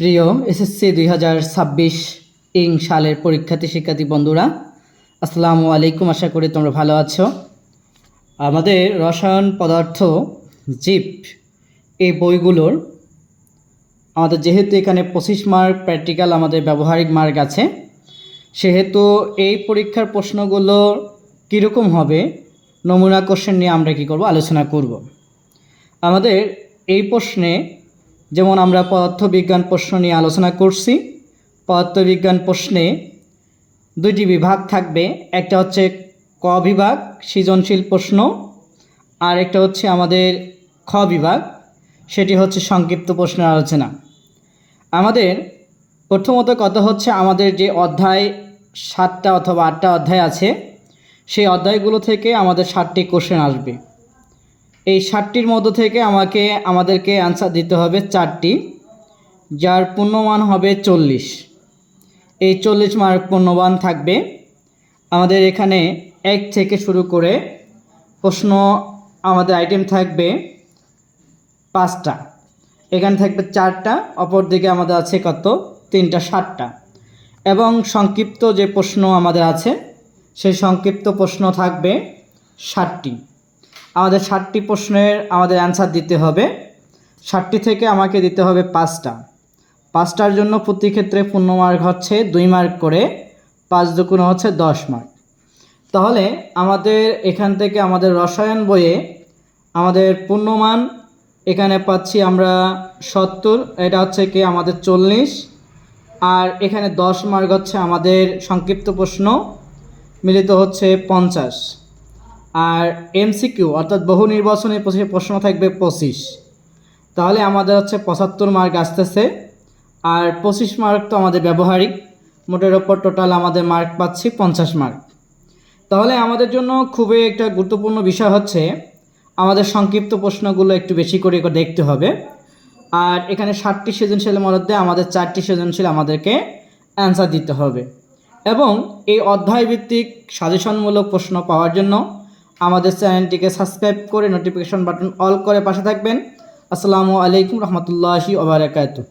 প্রিয় এসএসসি দুই হাজার ছাব্বিশ ইং সালের পরীক্ষার্থী শিক্ষার্থী বন্ধুরা, আসসালামু আলাইকুম। আশা করি তোমরা ভালো আছো। আমাদের রসায়ন পদার্থ জীব এই বইগুলোর আমাদের যেহেতু এখানে পঁচিশ মার্ক প্র্যাকটিক্যাল আমাদের ব্যবহারিক মার্ক আছে, সেহেতু এই পরীক্ষার প্রশ্নগুলো কীরকম হবে, নমুনা কোশ্চেন নিয়ে আমরা কী করব, আলোচনা করব। আমাদের এই প্রশ্নে যেমন আমরা পদার্থবিজ্ঞান প্রশ্ন নিয়ে আলোচনা করছি, পদার্থবিজ্ঞান প্রশ্নে দুইটি বিভাগ থাকবে, একটা হচ্ছে ক বিভাগ, সৃজনশীল প্রশ্ন, আর একটা হচ্ছে আমাদের খ বিভাগ, সেটি হচ্ছে সংক্ষিপ্ত প্রশ্নের আলোচনা। আমাদের প্রথমত কথা হচ্ছে আমাদের যে অধ্যায় সাতটা অথবা আটটা অধ্যায় আছে, সেই অধ্যায়গুলো থেকে আমাদের ষাটটি কোশ্চেন আসবে। এই ষাটটির মধ্য থেকে আমাকে, আমাদেরকে অ্যান্সার দিতে হবে চারটি, যার পূর্ণমান হবে চল্লিশ। এই চল্লিশ মার্ক পূর্ণমান থাকবে। আমাদের এখানে এক থেকে শুরু করে প্রশ্ন আমাদের আইটেম থাকবে পাঁচটা। এখানে থাকবে চারটা অপর দিকে আমাদের আছে কত? তিনটা ষাটটা এবং সংক্ষিপ্ত যে প্রশ্ন আমাদের আছে, সেই সংক্ষিপ্ত প্রশ্ন থাকবে ষাটটি আমাদের ষাটটি প্রশ্নের আমাদের অ্যান্সার দিতে হবে। ষাটটি থেকে আমাকে দিতে হবে পাঁচটা। পাঁচটার জন্য প্রতি ক্ষেত্রে পূর্ণ মার্ক হচ্ছে দুই মার্ক করে, পাঁচ দুগুণ হচ্ছে দশ মার্ক তাহলে আমাদের এখান থেকে আমাদের রসায়ন বইয়ে আমাদের পূর্ণমান এখানে পাচ্ছি আমরা সত্তর, এটা হচ্ছে কি আমাদের চল্লিশ। আর এখানে দশ মার্ক হচ্ছে আমাদের সংক্ষিপ্ত প্রশ্ন, মিলিত হচ্ছে পঞ্চাশ। আর এমসিকিউ অর্থাৎ বহু নির্বাচনী প্রশ্ন থাকবে পঁচিশ। তাহলে আমাদের হচ্ছে পঁচাত্তর মার্ক আসতেছে। আর পঁচিশ মার্ক তো আমাদের ব্যবহারিক। মোটের ওপর টোটাল আমাদের মার্ক পাচ্ছি পঞ্চাশ মার্ক তাহলে আমাদের জন্য খুবই একটা গুরুত্বপূর্ণ বিষয় হচ্ছে, আমাদের সংক্ষিপ্ত প্রশ্নগুলো একটু বেশি করে করে দেখতে হবে। আর এখানে ষাটটি সৃজনশীলের মধ্যে আমাদের চারটি সৃজনশীল আমাদেরকে অ্যান্সার দিতে হবে। এবং এই অধ্যায়ভিত্তিক সাজেশনমূলক প্রশ্ন পাওয়ার জন্য আমাদের চ্যানেলটিকে সাবস্ক্রাইব করে নোটিফিকেশন বাটন অল করে পাশে থাকবেন। আসসালামু আলাইকুম রহমতুল্লাহি ওবরাকাতু